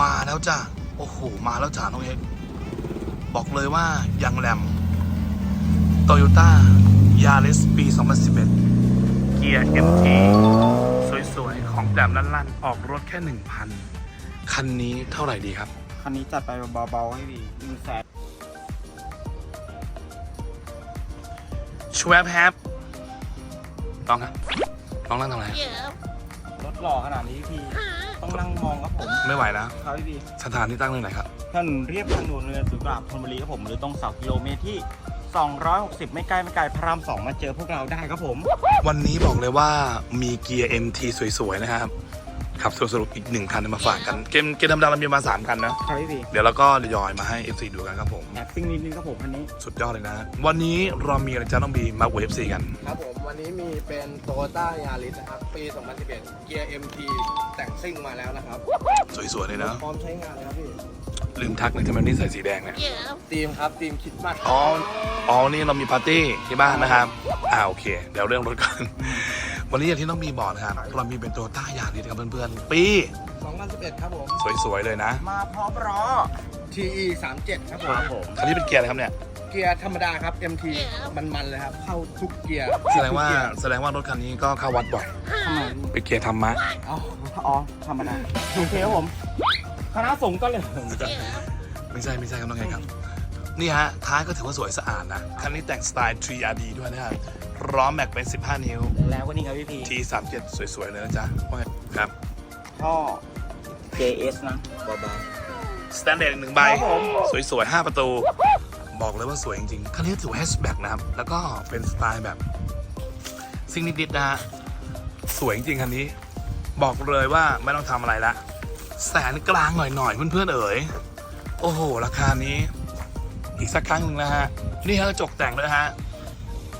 มาแล้วจ้ะโอ้โห มาแล้วจ้ะน้องเอกบอกเลยว่ายังแหลมโตโยต้ายาริสปี 2011 เกียร์ MT สวยๆ ของแดมลั่นๆ ออกรถแค่ 1,000 คันนี้เท่าไหร่ดีครับ คันนี้จัดไปเบาๆ ให้ดีหนึ่งแสนชวบแฮปลองครับลองนั่งทำอะไรรถหล่อขนาดนี้พี่ ต้องนั่งมองครับผมไม่ไหวแล้ว ครับพี่สถานที่ตั้งเรื่องไหนครับ ถนนเรียบทางด่วนเรือสุกราบธนบุรีครับผม หรือตรงเสากิโลเมตรที่ 260 ไม่ใกล้ไม่ไกลพระรามสองมาเจอพวกเราได้ครับผม วันนี้บอกเลยว่ามีเกียร์ MT สวยๆนะครับ ขับสรุปอีกหนึ่งคันมาฝากกันเกมเกมธรรมดาเรามีมาสามคันนะ ครับพี่เดี๋ยวเราก็ทยอยมาให้ FC ดูกันครับผม แอบซิ่งนิดนึงครับผมคันนี้ สุดยอดเลยนะ วันนี้เรามีอะไรจ้าน้องบีมาอวด FC กัน ครับผมวันนี้มีเป็น Toyota Yaris นะครับ ปี 2011 เกียร์ MT แต่งซิ่งมาแล้วนะครับ สวยๆเลยนะ พร้อมใช้งานเลยครับพี่ลืมทักเลยทำไมวันนี่ใส่สีแดงเนี่ยทีมครับทีมคิดมากอ๋ออ๋อนี่เรามีปาร์ตี้ที่บ้านนะครับอ่าโอเค เดี๋ยวเรื่องรถก่อน วันนี้อย่างที่น้องบีบอกนะครับเรามีเป็นตัวต้ายาริสครับเพื่อนๆ ปี 2011 ครับผม สวยๆเลยนะ มาพร้อมล้อ TE 37ครับผมครับผม คันนี้เป็นเกียร์อะไรครับเนี่ย เกียร์ธรรมดาครับ MT มันๆเลยครับ เข้าทุกเกียร์แสดงว่าแสดงว่ารถคันนี้ก็เข้าวัดบ่อยทำไมเป็นเกียร์ธรรมะอ๋ออ๋อธรรมดาโอเคครับผมคณะสงฆ์ก็เลยไม่ใช่ไม่ใช่ครับน้องไงครับนี่ฮะท้ายก็ถือว่าสวยสะอาดนะ คันนี้แต่งสไตล์ 3RD ด้วยนะครับ ล้อแม็กเป็น 15 นิ้ว แล้วก็นี่ครับพี่พี T37 สวยๆเลยนะจ๊ะว่าไงครับท่อ JS นะเบา สแตนเดร์หนึ่งใบ ครับผม สวยๆ 5 ประตู บอกเลยว่าสวยจริงๆคันนี้ถือว่าแฮชแบ็กนะครับ แล้วก็เป็นสไตล์แบบ ซิ่งนิดๆนะฮะ สวยจริงๆคันนี้ บอกเลยว่าไม่ต้องทำอะไรละ แสนกลางหน่อยๆ เพื่อนๆ เอ๋ย โอ้โห ราคานี้ อีกสักครั้งหนึ่งนะฮะ นี่ฮะกระจกแต่งด้วยฮะ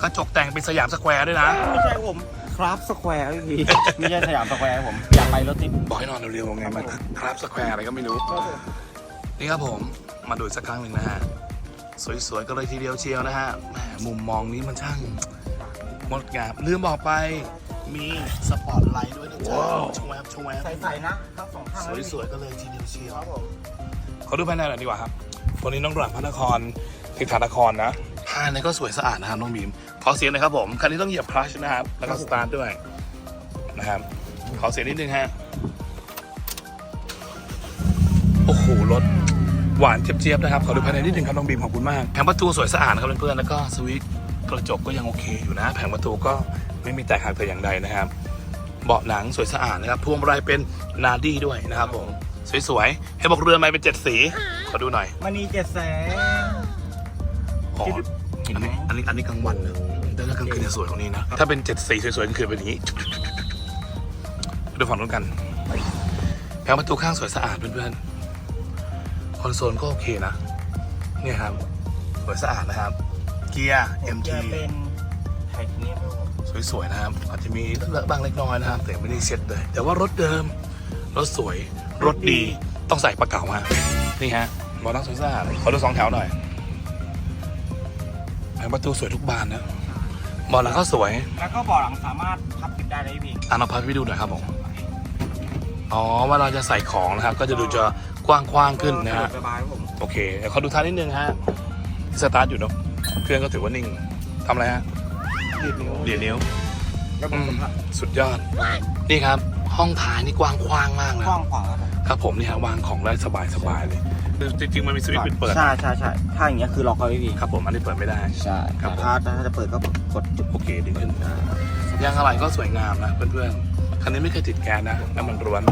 กระจกแต่งเป็นสยามสแควร์ด้วยนะๆไม่ใช่ผมครับสแควร์พี่พีไม่ใช่สยามสแควร์ครับผมอยากไปรถติดบอกให้นอนเร็วๆไงมันครับสแควร์อะไรก็ไม่รู้ นี่ครับผมมาดูอีกสักครั้งหนึ่งนะฮะ สวยๆก็เลยทีเดียวเชียวนะฮะแหมมุมมองนี้มันช่างงดงามลืมบอกไปมีสปอตไลท์ด้วยนะจ๊ะชวบชวบใส่ๆนะทั้งสองข้างนะพี่สวยๆก็เลยทีเดียวเชียวครับผมขอดูภายในหน่อยดีกว่าครับวันนี้น้องหลังพระนครทิศานครนะภายในก็สวยสะอาดนะครับน้องบีมข อเสียงหน่อยครับผม คันนี้ต้องเหยียบคลัชนะครับ แล้วก็สตาร์ทด้วยนะครับ ขอเสียงนิดนึงฮะ โอ้โห รถหวานเจี๊ยบๆนะครับ ขอดูภายในนิดนึงครับน้องบีมขอบคุณมาก แผงประตูสวยสะอาดนะครับเพื่อนๆ แล้วก็สวิตช์กระจกก็ยังโอเคอยู่นะ แผงประตูก็ไม่มีแตกหักแต่อย่างใดนะครับ เบาะหนังสวยสะอาดนะครับ พวงมาลัยเป็นนาดี้ด้วยนะครับผม สวยๆ ให้บอกเรือไม่เป็นเจ็ดสี ขอดูหน่อยมันนี่เจ็ดแสน อ๋ออันนี้อันนี้อันนี้กลางวันนะแต่ถ้า กลางคืนจะสวยกว่านี้นะ ถ้าเป็นเจ็ดสีสวยๆกลางคืนเป็นอย่างนี้ดูฝั่งนู้นกันแผงประตูข้างสวยสะอาดเพื่อนๆ คอนโซลก็โอเคนะ เนี่ยครับ สวยสะอาดนะครับ เกียร์ MT เป็นไทเทเนียมสวยๆนะครับ อาจจะมีเลอะบ้างเล็กน้อยนะครับ แต่ไม่ได้เช็ดเลย แต่ว่ารถเดิม รถสวย รถดีต้องใส่ปลาเก๋าฮะนี่ฮะมอนั่งสวยสะอาดขอดูสองแถวหน่อยแผงประตูสวยทุกบานนะ บอลหลังก็สวยแล้วก็เบาะหลังสามารถพับปิดได้เลยพี่อ่านเอาพาพี่ดูหน่อยครับผมอ๋อเวลาจะใส่ของนะครับ ก็จะดูจะกว้างๆขึ้นนะฮะสบายๆครับผมโอเคเดี๋ยวขอดูท้ายนิดนึงฮะสตาร์ทอยู่เนอะเครื่องก็ถือว่านิ่งทำอะไรฮะดีดนิ้วเดียวนิ้วแล้วผอืมมสัมผัสสุดยอด นี่ครับ ห้องท้ายนี่กว้างขวางมากเลยกว้างขวางครับผม ครับผมนี่ฮะวางของได้สบายสบายๆเลย คือจริงๆมันมีสวิตช์ปิดเปิดใช่ใช่ใช่ถ้าอย่างเงี้ยคือล็อกครับพี่ครับผมอันนี้เปิดไม่ได้ ใช่ครับผมถ้าถ้าจะเปิดก็กดจุดโอเคดึงขึ้นยางอะไรก็สวยงามนะเพื่อนๆคันนี้ไม่เคยติดแก๊สนะน้ำมันร้วน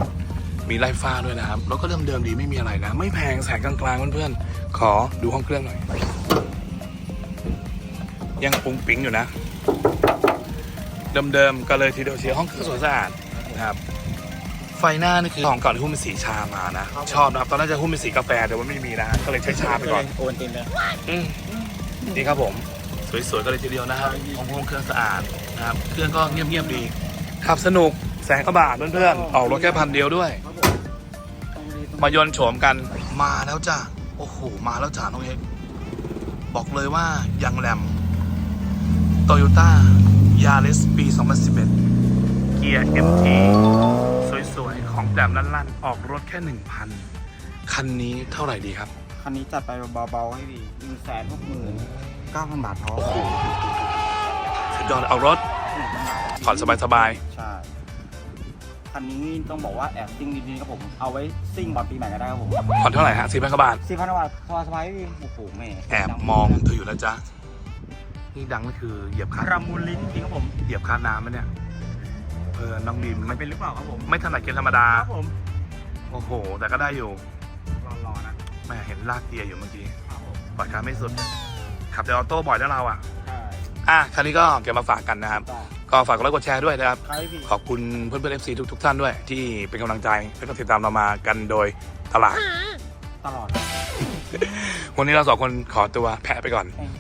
มีไล่ฟ้าด้วยนะครับแล้วก็เริ่มเดิมๆดีไม่มีอะไรนะ ไม่แพงแสนกลางๆเพื่อนๆขอดูห้องเครื่องหน่อย ยังปุงปิ๊งอยู่นะ เดิมๆก็เลยทีเดียวเชียร์ห้องเครื่องสวยสะอาดนะครับ ไฟหน้านี่คือของเก่าที่หุ้มเป็นสีชามานะ ชอบนะครับตอนแรกจะหุ้มเป็นสีกาแฟแต่ว่าไม่มีนะก็เลยใช้ชาไปก่อนโอนตินเลยอืมนี่ครับผม สวยๆกันเลยทีเดียวนะครับของพวกเครื่องสะอาดนะครับเครื่องก็เงียบๆดีขับสนุกแสงกระบาทเพื่อนๆออกรถแค่พันเดียวด้วย มายนต์โฉมกันมาแล้วจ้ะโอ้โหมาแล้วจ้ะน้องเอกบอกเลยว่ายังแหลมโตโยต้ายาริสปี 2011เกียร์ MT สวยๆ ของแดมลั่นๆ ออกรถแค่ 1,000 คันนี้เท่าไหร่ดีครับ คันนี้จัดไปเบาๆ ให้ดีหนึ่งแสนหกหมื่นเก้าพันบาทพอสุดยอดเลยออกรถผ่อนสบายใช่ คันนี้ต้องบอกว่าแอบซิ่งดีๆครับผม เอาไว้ซิ่งบอลปีใหม่ก็ได้ครับผมๆผ่อนเท่าไหร่ฮะสี่พันกว่าบาทสี่พันบาทสบายๆพี่โอ้โหแม่แอบมองเธออยู่นะจ๊ะนี่ดังก็คือเหยียบคารามูลลิ้นจริงครับผม เหยียบคาน้ำไหมเนี่ย เออน้องดีมมัไม่นเป็นหรือเปล่าครับผมไม่ถนัดเกียร์ธรรมดา ครับผมโอ้โห แต่ก็ได้อยู่รอๆนะแม่เห็นลากเกียร์อยู่เมื่อกี้ครับผมปล่อยคาไม่สุด ขับแต่ออโต้บ่อยนะเราอะ ใช่อะคันนี้ก็เก็บมาฝากกันนะครับ ต่อก็ฝากกดไลค์กดแชร์ด้วยนะครับ ใครพี่ขอบคุณเพื่อนเพื่อนเอฟซีทุกทุก ๆ ท่านด้วย ที่เป็นกำลังใจและก็ติดตามเรามากันโดยตลาด ตลอดวันนี้เราสองคนขอตัวแพะไปก่อน เอ้ย